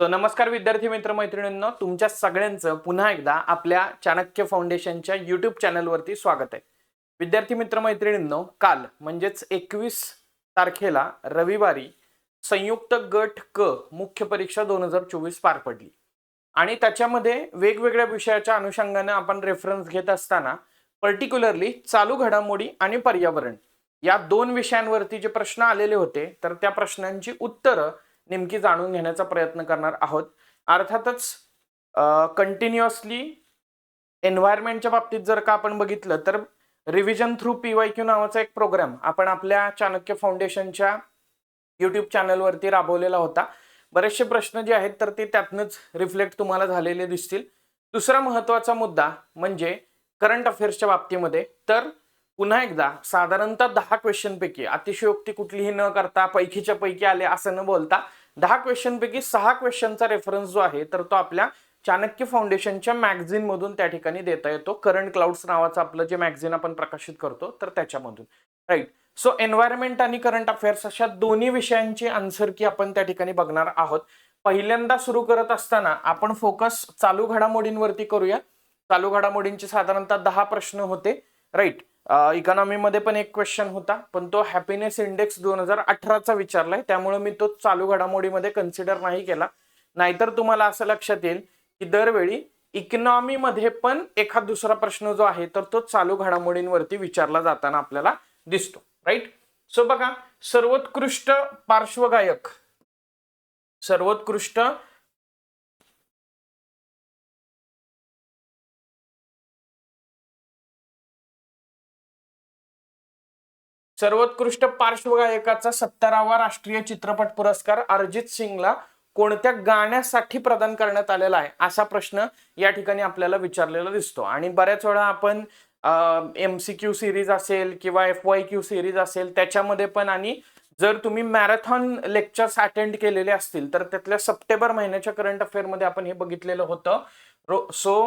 तर नमस्कार विद्यार्थी मित्र मैत्रिणींनो तुमच्या सगळ्यांचं पुन्हा एकदा आपल्या चाणक्य फाउंडेशनच्या युट्यूब चॅनलवरती स्वागत आहे. विद्यार्थी मित्र मैत्रिणींनो काल म्हणजेच एकवीस तारखेला रविवारी संयुक्त गट क मुख्य परीक्षा दोन हजार चोवीस पार पडली. आणि त्याच्यामध्ये वेगवेगळ्या विषयाच्या अनुषंगाने आपण रेफरन्स घेत असताना पर्टिक्युलरली चालू घडामोडी आणि पर्यावरण या दोन विषयांवरती जे प्रश्न आलेले होते तर त्या प्रश्नांची उत्तरं नेमकी जाणून घेण्याचा प्रयत्न करणार आहोत. अर्थातच कंटिन्युअसली एन्व्हायरमेंटच्या बाबतीत जर का आपण बघितलं तर revision through P Y Q नावाचा एक प्रोग्राम आपण आपल्या चाणक्य फाउंडेशनच्या यूट्यूब चॅनलवरती राबवलेला होता. बरेचसे प्रश्न जे आहेत तर ते त्यातनंच रिफ्लेक्ट तुम्हाला झालेले दिसतील. दुसरा महत्त्वाचा मुद्दा म्हणजे करंट अफेअर्सच्या बाबतीमध्ये तर पुन्हा एकदा साधारणतः दहा क्वेश्चनपैकी अतिशयोक्ती कुठलीही न करता पैकीच्या पैकी आले असं न बोलता दहा क्वेश्चनपैकी सहा क्वेश्चनचा रेफरन्स जो आहे तर तो आपल्या चाणक्य फाउंडेशनच्या मॅगझिन मधून त्या ठिकाणी देता येतो. करंट क्लाउड्स नावाचं आपलं जे मॅगझिन आपण प्रकाशित करतो तर त्याच्यामधून. राईट सो एन्व्हायरमेंट आणि करंट अफेअर्स अशा दोन्ही विषयांची आन्सर की आपण त्या ठिकाणी बघणार आहोत. पहिल्यांदा सुरू करत असताना आपण फोकस चालू घडामोडींवरती करूया. चालू घडामोडींचे साधारणतः दहा प्रश्न होते. राईट इकॉनॉमीमध्ये पण एक क्वेश्चन होता पण तो हॅपीनेस इंडेक्स दोन हजार अठराचा विचारलाय. त्यामुळे मी तो चालू घडामोडीमध्ये कन्सिडर नाही केला. नाहीतर तुम्हाला असं लक्षात येईल की दरवेळी इकॉनॉमीमध्ये पण एखाद दुसरा प्रश्न जो आहे तर तो चालू घडामोडींवरती विचारला जाताना आपल्याला दिसतो. राईट सो बघा सर्वोत्कृष्ट पार्श्वगायक सर्वोत्कृष्ट सर्वोत्कृष्ट पार्श्वगायकाचा सत्तरावा राष्ट्रीय चित्रपट पुरस्कार अरिजित सिंगला कोणत्या गाण्यासाठी प्रदान करण्यात आलेला आहे? असा प्रश्न या ठिकाणी आपल्याला विचारलेला दिसतो. आणि बऱ्याच वेळा आपण एम सी क्यू सिरीज असेल किंवा एफ वाय क्यू सिरीज असेल त्याच्यामध्ये पण आणि जर तुम्ही मॅरेथॉन लेक्चर्स अटेंड केलेले असतील तर त्यातल्या सप्टेंबर महिन्याच्या करंट अफेअरमध्ये आपण हे बघितलेलं होतं. सो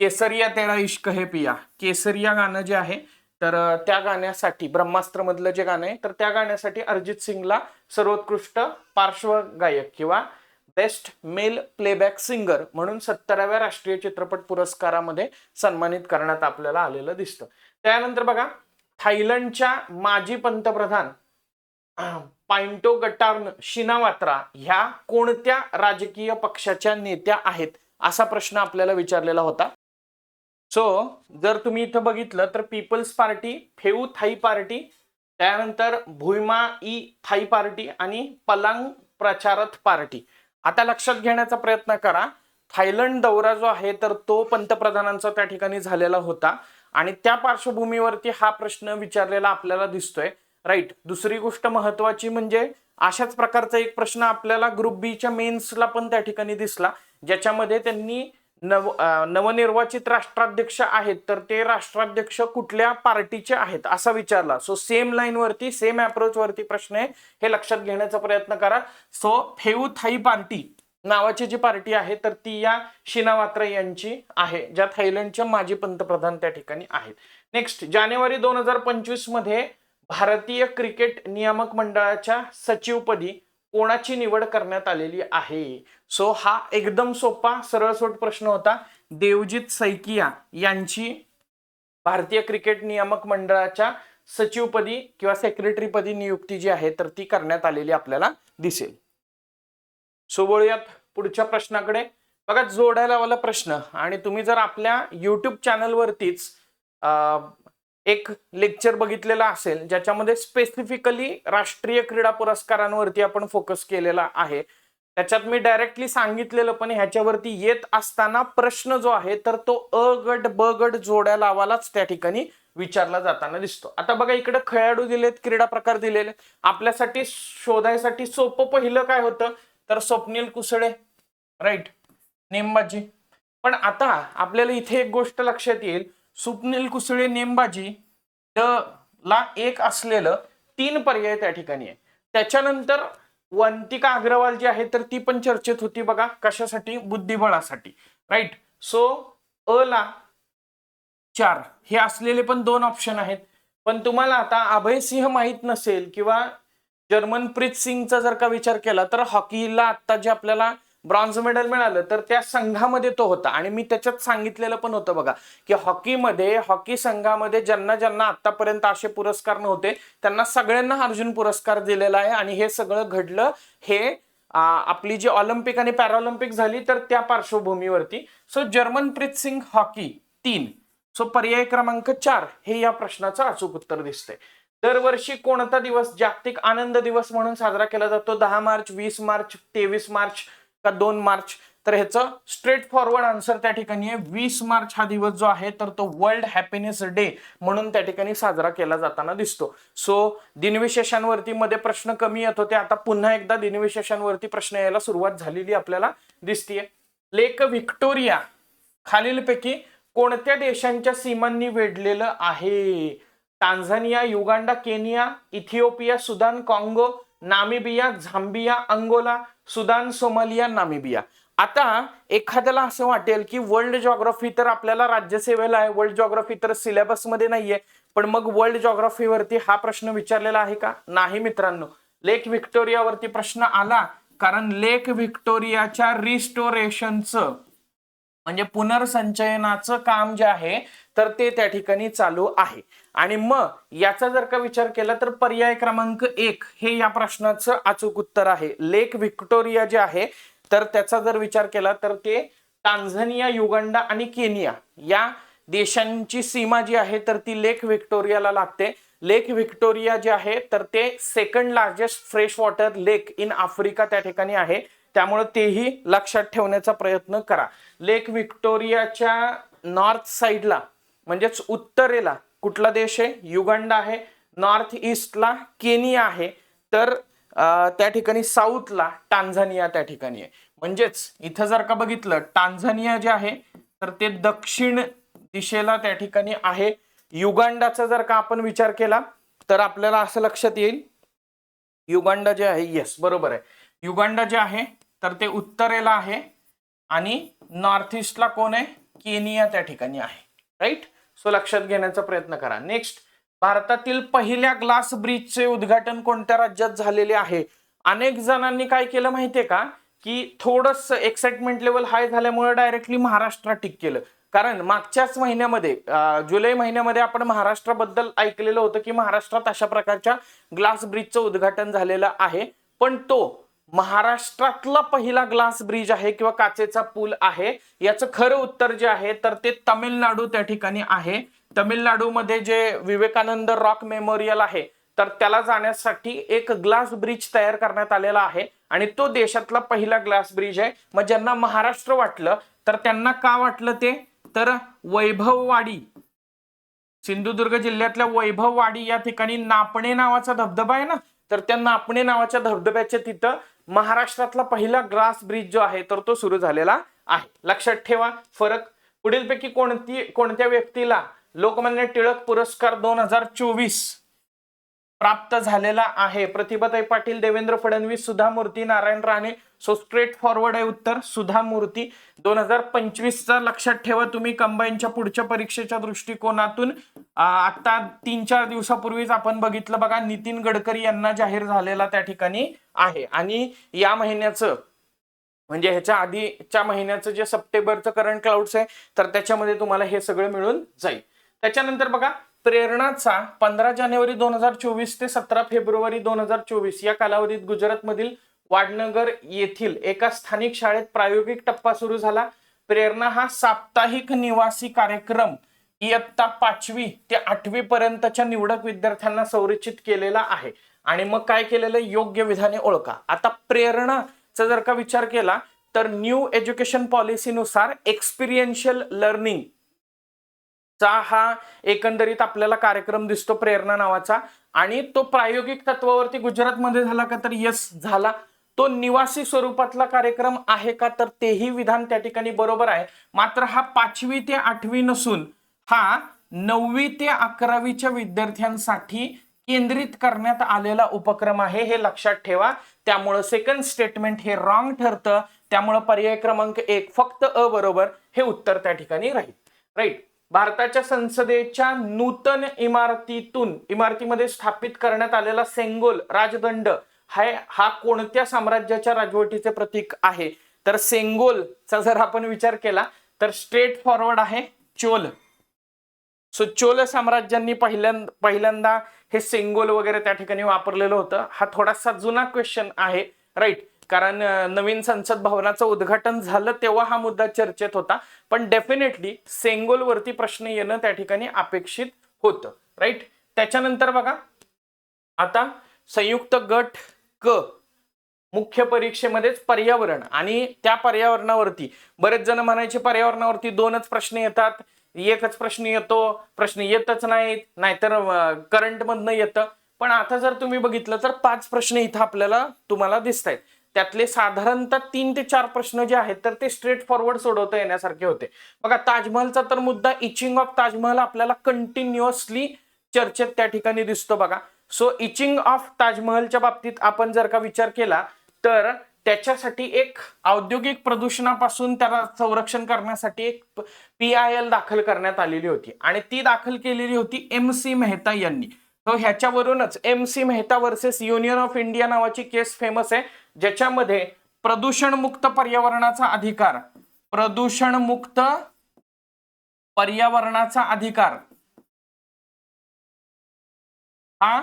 केसरिया तेरा इश्क हे पिया. केसरिया गाणं जे आहे तर त्या गाण्यासाठी ब्रह्मास्त्र मधलं जे गाणं आहे तर त्या गाण्यासाठी अरिजित सिंगला सर्वोत्कृष्ट पार्श्वगायक किंवा बेस्ट मेल प्लेबॅक सिंगर म्हणून सत्तराव्या राष्ट्रीय चित्रपट पुरस्कारामध्ये सन्मानित करण्यात आपल्याला आलेलं दिसतं. त्यानंतर बघा थायलंडच्या माजी पंतप्रधान पाइंटो गटार्न शिनावात्रा ह्या कोणत्या राजकीय पक्षाच्या नेत्या आहेत असा प्रश्न आपल्याला विचारलेला होता. सो जर तुम्ही इथं बघितलं तर people's party Pheu Thai party त्यानंतर भुईमा ई थाई पार्टी आणि पलांग प्रचारथ पार्टी. आता लक्षात घेण्याचा प्रयत्न करा. थायलंड दौरा जो आहे तर तो पंतप्रधानांचा त्या ठिकाणी झालेला होता. आणि त्या पार्श्वभूमीवरती हा प्रश्न विचारलेला आपल्याला दिसतोय. राईट दुसरी गोष्ट महत्वाची म्हणजे अशाच प्रकारचा एक प्रश्न आपल्याला ग्रुप बीच्या मेन्सला पण त्या ठिकाणी दिसला ज्याच्यामध्ये त्यांनी नव नवनिर्वाचित राष्ट्राध्यक्ष आहेत तर ते राष्ट्राध्यक्ष कुठल्या पार्टीचे आहेत असा विचारला. सो सेम लाईन वरती सेम अप्रोच वरती प्रश्न आहे हे लक्षात घेण्याचा प्रयत्न करा. सो फेऊ थाई पार्टी नावाची जी पार्टी आहे तर ती या शिनावात्रा यांची आहे ज्या थायलंडच्या माजी पंतप्रधान त्या ठिकाणी आहेत. नेक्स्ट जानेवारी दोन हजार पंचवीसमध्ये भारतीय क्रिकेट नियामक मंडळाच्या सचिवपदी कोणाची निवड करण्यात आलेली आहे? सो हा एकदम सोपा सरळसोट प्रश्न होता. देवजित सैकिया यांची भारतीय क्रिकेट नियामक मंडळाच्या सचिवपदी किंवा सेक्रेटरीपदी नियुक्ती जी आहे तर ती करण्यात आलेली आपल्याला दिसेल. सो बोलूयात पुढच्या प्रश्नाकडे. बघा जोडायला वाला प्रश्न. आणि तुम्ही जर आपल्या युट्यूब चॅनलवरतीच एक लेक्चर बघितलेला असेल ज्याच्यामध्ये स्पेसिफिकली राष्ट्रीय क्रीडा पुरस्कारांवरती आपण फोकस केलेला आहे. त्याच्यात मी डायरेक्टली सांगितलेलं पण ह्याच्यावरती येत असताना प्रश्न जो आहे तर तो अ गट ब गट जोड्या लावालाच त्या ठिकाणी विचारला जाताना दिसतो. आता बघा इकडे खेळाडू दिलेत क्रीडा प्रकार दिलेले. आपल्यासाठी शोधायसाठी सोपं पहिलं काय होतं? तर स्वप्नील कुसळे. राईट नेमबाजी. पण आता आपल्याला इथे एक गोष्ट लक्षात येईल. स्वप्नील कुसळे नेमबाजी ला एक असलेलं तीन पर्याय त्या ठिकाणी आहे. त्याच्यानंतर वंतिका अग्रवाल जी आहे तर ती पण चर्चेत होती बघा कशासाठी? बुद्धिबळासाठी. राईट सो अ ला चार. हे असलेले पण दोन ऑप्शन आहेत. पण तुम्हाला आता अभय सिंह माहीत नसेल किंवा जर्मनप्रीत सिंगचा जर का विचार केला तर हॉकीला आता जे आपल्याला ब्रॉन्झ मेडल मिळालं तर त्या संघामध्ये तो होता. आणि मी त्याच्यात सांगितलेलं पण होतं बघा की हॉकीमध्ये हॉकी संघामध्ये ज्यांना ज्यांना आतापर्यंत असे पुरस्कार नव्हते त्यांना सगळ्यांना अर्जुन पुरस्कार दिलेला आहे. आणि हे सगळं घडलं हे आपली जी ऑलिम्पिक आणि पॅराऑलिम्पिक झाली तर त्या पार्श्वभूमीवरती. सो जर्मनप्रीत सिंग हॉकी तीन. सो पर्याय क्रमांक चार हे या प्रश्नाचं अचूक उत्तर दिसतंय. दरवर्षी कोणता दिवस जागतिक आनंद दिवस म्हणून साजरा केला जातो? दहा मार्च वीस मार्च तेवीस मार्च का दोन मार्च? तर ह्याचं स्ट्रेट फॉरवर्ड आन्सर त्या ठिकाणी आहे. वीस मार्च हा दिवस जो आहे तर तो वर्ल्ड हॅपीनेस डे म्हणून त्या ठिकाणी साजरा केला जाताना दिसतो. सो दिनविशेषांवरती मध्ये प्रश्न कमी येत होते. आता पुन्हा एकदा दिनविशेषांवरती प्रश्न यायला सुरुवात झालेली आपल्याला दिसतीये. लेक व्हिक्टोरिया खालीलपैकी कोणत्या देशांच्या सीमांनी वेढलेलं आहे? Tanzania Uganda Kenya Ethiopia Sudan काँगो Namibia Zambia Angola Sudan Somalia Namibia. आता एखाद्याला असं वाटेल की वर्ल्ड जॉग्राफी तर आपल्याला राज्यसेवेला आहे वर्ल्ड जॉग्राफी तर सिलेबसमध्ये नाहीये पण मग वर्ल्ड जॉग्राफीवरती हा प्रश्न विचारलेला आहे का? नाही मित्रांनो. लेक व्हिक्टोरियावरती प्रश्न आला कारण लेक व्हिक्टोरियाच्या रिस्टोरेशनचं म्हणजे पुनर्संचयनाचं काम जे आहे तर ते त्या ठिकाणी चालू आहे. आणि मग याचा जर का विचार केला तर पर्याय क्रमांक एक हे या प्रश्नाचं अचूक उत्तर आहे. लेक व्हिक्टोरिया जे आहे तर त्याचा जर विचार केला तर ते टांझनिया युगंडा आणि केनिया या देशांची सीमा जी आहे तर ती लेक व्हिक्टोरियाला लागते. लेक व्हिक्टोरिया जे आहे तर ते second largest fresh water lake in Africa त्या ठिकाणी आहे. त्यामुळे तेही लक्षात ठेवण्याचा प्रयत्न करा. लेक व्हिक्टोरियाच्या नॉर्थ साईडला म्हणजेच उत्तरेला कुठला देश आहे? युगांडा आहे नॉर्थ ईस्टला केनिया आहे. तर त्या ठिकाणी साऊथला टांझानिया त्या ठिकाणी आहे. म्हणजेच इथं जर का बघितलं टांझानिया जे आहे तर ते दक्षिण दिशेला त्या ठिकाणी आहे. युगांडाचा जर का आपण विचार केला तर आपल्याला असं लक्षात येईल. युगांडा जे आहे येस बरोबर आहे. युगांडा जे आहे तर ते उत्तरेला आहे आणि नॉर्थ ईस्टला कोण आहे? केनिया त्या ठिकाणी आहे. राईट सो लक्षात घेण्याचा प्रयत्न करा. नेक्स्ट भारतातील पहिल्या ग्लास ब्रिजचे उद्घाटन कोणत्या राज्यात झालेले आहे? अनेक जणांनी काय केलं माहितीये का? की थोडस एक्साइटमेंट लेवल हाय झाल्यामुळे डायरेक्टली महाराष्ट्रात टिक केलं. कारण मागच्याच महिन्यामध्ये जुलै महिन्यामध्ये आपण महाराष्ट्राबद्दल ऐकलेलं होतं की महाराष्ट्रात अशा प्रकारच्या ग्लास ब्रिजचं उद्घाटन झालेलं आहे. पण तो महाराष्ट्रातला पहिला ग्लास ब्रिज आहे किंवा काचेचा पूल आहे. याचं खरं उत्तर जे आहे तर ते तमिळनाडू त्या ठिकाणी आहे. तमिळनाडूमध्ये जे विवेकानंद रॉक मेमोरियल आहे तर त्याला जाण्यासाठी एक ग्लास ब्रिज तयार करण्यात आलेला आहे. आणि तो देशातला पहिला ग्लास ब्रिज आहे. मग ज्यांना महाराष्ट्र वाटलं तर त्यांना का वाटलं ते? तर वैभववाडी. सिंधुदुर्ग जिल्ह्यातल्या वैभववाडी या ठिकाणी नापणे नावाचा धबधबा आहे ना? तर त्या नापणे नावाच्या धबधब्याच्या तिथं महाराष्ट्रातला पहिला ग्लास ब्रिज जो आहे तर तो सुरू झालेला आहे. लक्षात ठेवा फरक. पुढीलपैकी कोणती कोणत्या व्यक्तीला लोकमान्य टिळक पुरस्कार दोन हजार चोवीस प्राप्त झालेला आहे. प्रतिभाताई पाटील देवेंद्र फडणवीस सुधा मूर्ती Narayan Rane. So straightforward आहे उत्तर. सुधा मूर्ती दोन हजार पंचवीसचा लक्षात ठेवा तुम्ही कंबाईनच्या पुढच्या परीक्षेच्या दृष्टिकोनातून. आता तीन चार दिवसापूर्वीच आपण बघितलं बघा नितीन गडकरी यांना जाहीर झालेला त्या ठिकाणी आहे. आणि या महिन्याचं म्हणजे ह्याच्या आधीच्या महिन्याचं जे सप्टेंबरचं करंट क्लाउड्स आहे तर त्याच्यामध्ये तुम्हाला हे सगळं मिळून जाईल. त्याच्यानंतर बघा प्रेरणाचा पंधरा जानेवारी दोन हजार चोवीस ते सतरा फेब्रुवारी दोन हजार चोवीस या कालावधीत गुजरातमधील वाडनगर येथील एका स्थानिक शाळेत प्रायोगिक टप्पा सुरू झाला. प्रेरणा हा साप्ताहिक निवासी कार्यक्रम इयत्ता पाचवी ते आठवी पर्यंतच्या निवडक विद्यार्थ्यांना संरचित केलेला आहे. आणि मग काय केलेलं योग्य विधाने ओळखा. आता प्रेरणाचा जर का विचार केला तर न्यू एज्युकेशन पॉलिसीनुसार एक्सपिरियन्शियल लर्निंग चा हा एकंदरीत आपल्याला कार्यक्रम दिसतो प्रेरणा नावाचा. आणि तो प्रायोगिक तत्वावरती गुजरातमध्ये झाला का तर यस झाला. तो निवासी स्वरूपातला कार्यक्रम आहे का तर तेही विधान त्या ठिकाणी बरोबर आहे. मात्र हा पाचवी ते आठवी नसून हा नववी ते अकरावीच्या विद्यार्थ्यांसाठी केंद्रित करण्यात आलेला उपक्रम आहे हे लक्षात ठेवा. त्यामुळं सेकंड स्टेटमेंट हे रॉंग ठरतं. त्यामुळं पर्याय क्रमांक एक फक्त अ बरोबर हे उत्तर त्या ठिकाणी राहील. राईट भारताच्या संसदेच्या नूतन इमारतीतून इमारतीमध्ये स्थापित करण्यात आलेला सेंगोल राजदंड हा हा कोणत्या साम्राज्याच्या राजवटीचे प्रतीक आहे? तर सेंगोलचा जर आपण विचार केला तर स्ट्रेट फॉरवर्ड आहे चोल. सो चोल साम्राज्यांनी पहिल्यांदा पहिल्यांदा हे सेंगोल वगैरे त्या ठिकाणी वापरलेलं होतं. हा थोडासा जुना क्वेश्चन आहे राईट कारण नवीन संसद भवनाचं उद्घाटन झालं तेव्हा हा मुद्दा चर्चेत होता. पण डेफिनेटली सेंगोलवरती प्रश्न येणं त्या ठिकाणी अपेक्षित होतं. राईट? त्याच्यानंतर बघा. आता संयुक्त गट क मुख्य परीक्षेमध्येच पर्यावरण आणि त्या पर्यावरणावरती. बरेच जण म्हणायचे पर्यावरणावरती दोनच प्रश्न येतात. एकच प्रश्न येतो. प्रश्न येतच नाहीत. नाहीतर करंट मधनं येतं. पण आता जर तुम्ही बघितलं तर पाच प्रश्न इथं आपल्याला तुम्हाला दिसत आहेत त्यातले साधारणतः तीन ते चार प्रश्न जे आहेत तर ते स्ट्रेट फॉरवर्ड सोडवता येण्यासारखे होते. बघा ताजमहलचा तर मुद्दा इचिंग ऑफ ताजमहल आपल्याला कंटिन्युअसली चर्चेत त्या ठिकाणी दिसतो बघा. सो इचिंग ऑफ ताजमहलच्या बाबतीत आपण जर का विचार केला तर त्याच्यासाठी एक औद्योगिक प्रदूषणापासून त्याला संरक्षण करण्यासाठी एक पी आय एल दाखल करण्यात आलेली होती. आणि ती दाखल केलेली होती एम सी मेहता यांनी. तो ह्याच्यावरूनच M C Mehta versus union of India नावाची केस फेमस आहे. ज्याच्यामध्ये प्रदूषणमुक्त पर्यावरणाचा अधिकार प्रदूषणमुक्त पर्यावरणाचा अधिकार. हा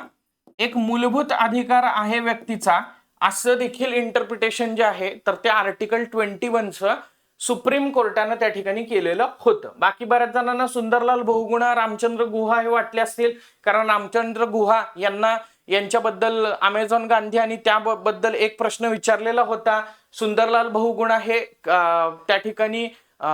एक मूलभूत अधिकार आहे व्यक्तीचा. असं देखील इंटरप्रिटेशन जे आहे तर ते आर्टिकल ट्वेंटी वनचं सुप्रीम कोर्टानं त्या ठिकाणी केलेलं होतं. बाकी बऱ्याच जणांना सुंदरलाल बहुगुणा रामचंद्र गुहा हे वाटले असतील कारण रामचंद्र गुहा यांना यांच्याबद्दल अमेझॉन गांधी आणि त्याबद्दल एक प्रश्न विचारलेला होता. सुंदरलाल बहुगुणा हे त्या ठिकाणी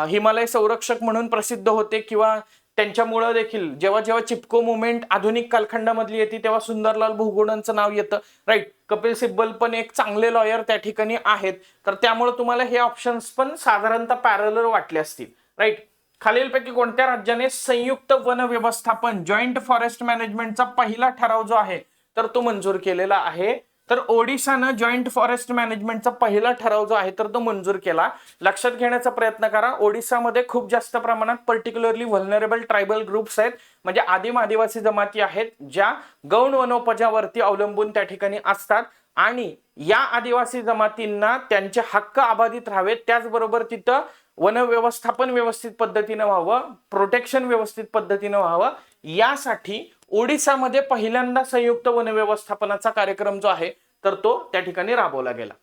हिमालय संरक्षक म्हणून प्रसिद्ध होते किंवा त्यांच्यामुळं देखील जेव्हा जेव्हा चिपको मुवमेंट आधुनिक कालखंडामधली येते तेव्हा सुंदरलाल बहुगुणांचं नाव येतं. राईट कपिल सिब्बल पण एक चांगले लॉयर त्या ठिकाणी आहेत. तर त्यामुळे तुम्हाला हे ऑप्शन्स पण साधारणतः पॅरलर वाटले असतील. राईट खालीलपैकी कोणत्या राज्याने संयुक्त वन व्यवस्थापन जॉईंट फॉरेस्ट मॅनेजमेंटचा पहिला ठराव जो आहे तर तो मंजूर केलेला आहे. तर ओडिशानं जॉईंट फॉरेस्ट मॅनेजमेंटचा पहिला ठराव जो आहे तर तो मंजूर केला. लक्षात घेण्याचा प्रयत्न करा ओडिसामध्ये खूप जास्त प्रमाणात पर्टिक्युलरली व्हलनरेबल ट्रायबल ग्रुप्स आहेत. म्हणजे आदिम आदिवासी जमाती आहेत ज्या गौण वनोपजावरती अवलंबून त्या ठिकाणी असतात. आणि या आदिवासी जमातींना त्यांचे हक्क अबाधित राहावेत. त्याचबरोबर तिथं वन व्यवस्थापन व्यवस्थित पद्धतीनं व्हावं प्रोटेक्शन व्यवस्थित पद्धतीनं व्हावं. यासाठी ओडिसामध्ये पहिल्यांदा संयुक्त वनव्यवस्थापनाचा कार्यक्रम जो आहे तर तो त्या ठिकाणी राबवला गेला.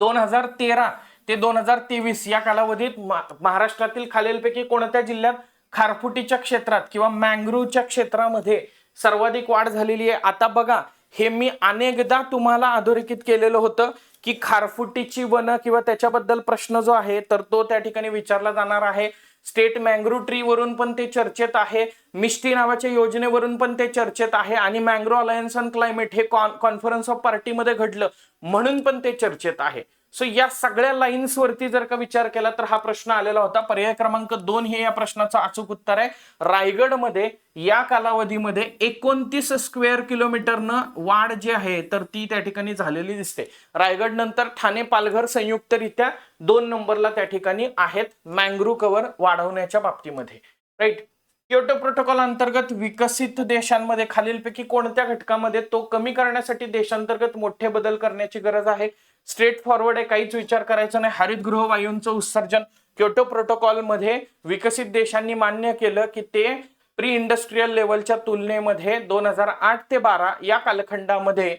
दोन हजार तेरा ते दोन हजार तेवीस या कालावधीत मा- महाराष्ट्रातील खालीलपैकी कोणत्या जिल्ह्यात खारफुटीच्या क्षेत्रात किंवा मँग्रोवच्या क्षेत्रामध्ये सर्वाधिक वाढ झालेली आहे? आता बघा हे मी अनेकदा तुम्हाला अधोरेखित केलेलं होतं की खारफुटीची वन किंवा त्याच्याबद्दल प्रश्न जो आहे तर तो त्या ठिकाणी विचारला जाणार आहे. स्टेट मँग्रो ट्री वरून पण ते चर्चेत आहे. मिष्टी नावाच्या योजनेवरून पण ते चर्चेत आहे आणि मँग्रो अलायन्स ऑन क्लायमेट हे कॉन कॉन्फरन्स ऑफ पार्टीमध्ये घडलं. म्हणून पण ते चर्चेत आहे. सो या सगळ्या लाईन्स वरती जर का विचार केला तर हा प्रश्न आलेला होता. पर्याय क्रमांक दोन हे या प्रश्नाचं अचूक उत्तर आहे. रायगडमध्ये या कालावधीमध्ये एकोणतीस स्क्वेअर किलोमीटरनं वाढ जी आहे तर ती त्या ठिकाणी झालेली दिसते. रायगड नंतर ठाणे पालघर संयुक्तरित्या दोन नंबरला त्या ठिकाणी आहेत. मँग्रू कव्हर वाढवण्याच्या बाबतीमध्ये. राईट क्योटो प्रोटोकॉल अंतर्गत विकसित देशांमध्ये खालीलपैकी कोणत्या घटकामध्ये तो कमी करण्यासाठी देशांतर्गत मोठे बदल करण्याची गरज आहे? स्ट्रेट फॉरवर्ड आहे काहीच विचार करायचा नाही. हरितगृह वायूंचं उत्सर्जन. क्योटो प्रोटोकॉलमध्ये विकसित देशांनी मान्य केलं की ते प्री इंडस्ट्रीयल लेवलच्या तुलनेमध्ये दोन हजार आठ ते बारा या कालखंडामध्ये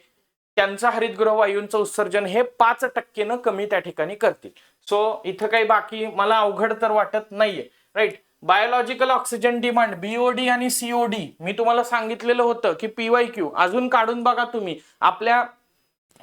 त्यांचं हरितगृह वायूंचं उत्सर्जन हे पाच टक्केनं कमी त्या ठिकाणी करतील. सो इथं काही बाकी मला अवघड तर वाटत नाहीये. Right biological oxygen demand BOD आणि सीओडी मी तुम्हाला सांगितलेलं होतं की पीवाय क्यू अजून काढून बघा तुम्ही. आपल्या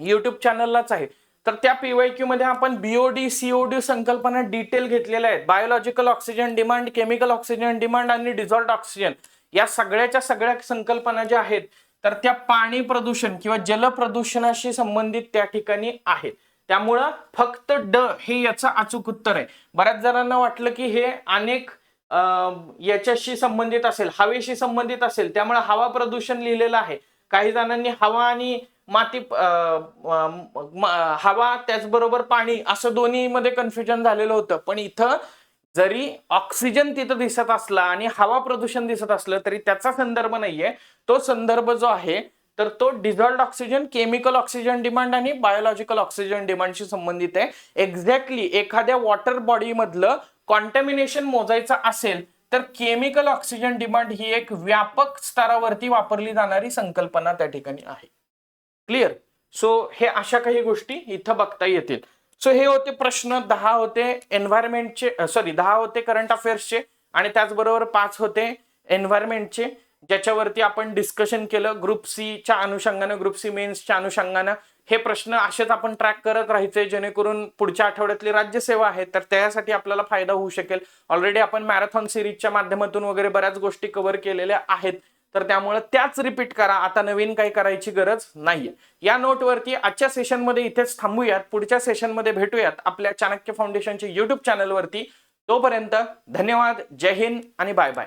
युट्यूब चॅनललाच आहे. तर त्या पीवायक्यू मध्ये आपण बीओडी सीओडी संकल्पना डिटेल घेतलेल्या आहेत. Biological oxygen demand chemical oxygen demand आणि डिझॉल्ट ऑक्सिजन या सगळ्याच्या सगळ्या संकल्पना ज्या आहेत तर त्या पाणी प्रदूषण किंवा जल प्रदूषणाशी संबंधित त्या ठिकाणी आहेत. त्यामुळं फक्त ड हे याचं अचूक उत्तर आहे. बऱ्याच जणांना वाटलं की हे अनेक याच्याशी संबंधित असेल हवेशी संबंधित असेल त्यामुळे हवा प्रदूषण लिहिलेलं आहे. काही जणांनी हवा आणि माती हवा त्याचबरोबर पाणी असं दोन्हीमध्ये कन्फ्युजन झालेलं होतं. पण इथं जरी ऑक्सिजन तिथं दिसत असला आणि हवा प्रदूषण दिसत असलं तरी त्याचा संदर्भ नाहीये. तो संदर्भ जो आहे तर तो dissolved oxygen chemical oxygen demand आणि बायोलॉजिकल ऑक्सिजन डिमांडशी संबंधित आहे. एक्झॅक्टली एखाद्या वॉटर बॉडीमधलं कॉन्टॅमिनेशन मोजायचं असेल तर केमिकल ऑक्सिजन डिमांड ही एक व्यापक स्तरावरती वापरली जाणारी संकल्पना त्या ठिकाणी आहे. क्लिअर सो हे अशा काही गोष्टी इथं बघता येतील. सो हे होते प्रश्न दहा होते एन्व्हायरमेंटचे सॉरी दहा होते करंट अफेअर्सचे आणि त्याचबरोबर पाच होते एन्व्हायरमेंटचे ज्याच्यावरती आपण डिस्कशन केलं ग्रुप सीच्या अनुषंगानं ग्रुप सी मेन्सच्या अनुषंगानं. हे प्रश्न असेच आपण ट्रॅक करत राहायचे जेणेकरून पुढच्या आठवड्यातली राज्यसेवा आहे तर त्यासाठी आपल्याला फायदा होऊ शकेल. ऑलरेडी आपण मॅरेथॉन सिरीजच्या माध्यमातून वगैरे बऱ्याच गोष्टी कव्हर केलेल्या आहेत. तर त्यामुळे त्याच रिपीट करा. आता नवीन काही करायची गरज नाहीये. या नोटवरती आजच्या सेशनमध्ये इथेच थांबूयात. पुढच्या सेशनमध्ये भेटूयात आपल्या चाणक्य फाउंडेशनच्या युट्यूब चॅनलवरती तोपर्यंत धन्यवाद. जय हिंद आणि बाय बाय